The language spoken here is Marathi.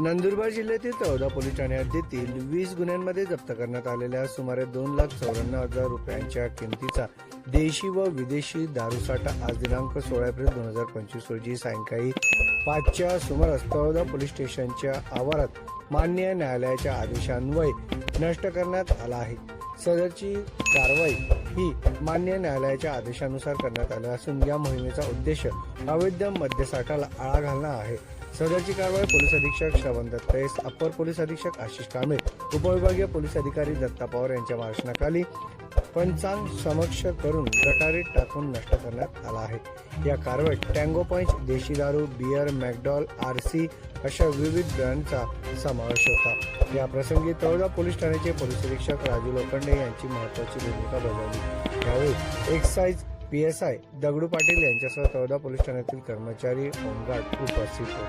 नंदुरबार जिल्ह्यातील तळोदा पोलीस ठाण्यात हद्दीतील वीस गुन्ह्यांमध्ये जप्त करण्यात आलेल्या सुमारे दोन लाख चौऱ्याण्णव हजार रुपयांच्या किमतीचा देशी व विदेशी दारूसाठा आज दिनांक सोळा एप्रिल दोन हजार पंचवीस रोजी सायंकाळी पाचच्या सुमारास तळोदा पोलीस स्टेशनच्या आवारात मान्य न्यायालयाच्या आदेशान्वये नष्ट करण्यात आला आहे. सदरची कारवाई ही मान्य न्यायालयाच्या आदेशानुसार करण्यात आली असून या मोहिमेचा उद्देश अवैध मद्यसाठाला आळा घालणं आहे. सदरची कारवाई पोलीस अधीक्षक श्रवण दत्तयस अप्पर पोलीस अधीक्षक आशिष कांबळे उपविभागीय पोलीस अधिकारी दत्ता पवार यांच्या मार्गदर्शनाखाली पंचांग समक्ष करून गटारीत टाकून नष्ट करण्यात आला आहे. या कारवाईत टँगो पंच देशी दारू बियर मॅकडॉल आरसी अशा विविध ब्रँडचा समावेश होता. या प्रसंगी तळोदा पोलीस ठाण्याचे पोलीस अधीक्षक राजू लोखंडे यांची महत्वाची भूमिका बजावली. यावेळी excise P S I Dagdu Patil यांच्यासह तळोदा पोलीस ठाण्यातील कर्मचारी होमगार्ड उपस्थित होते.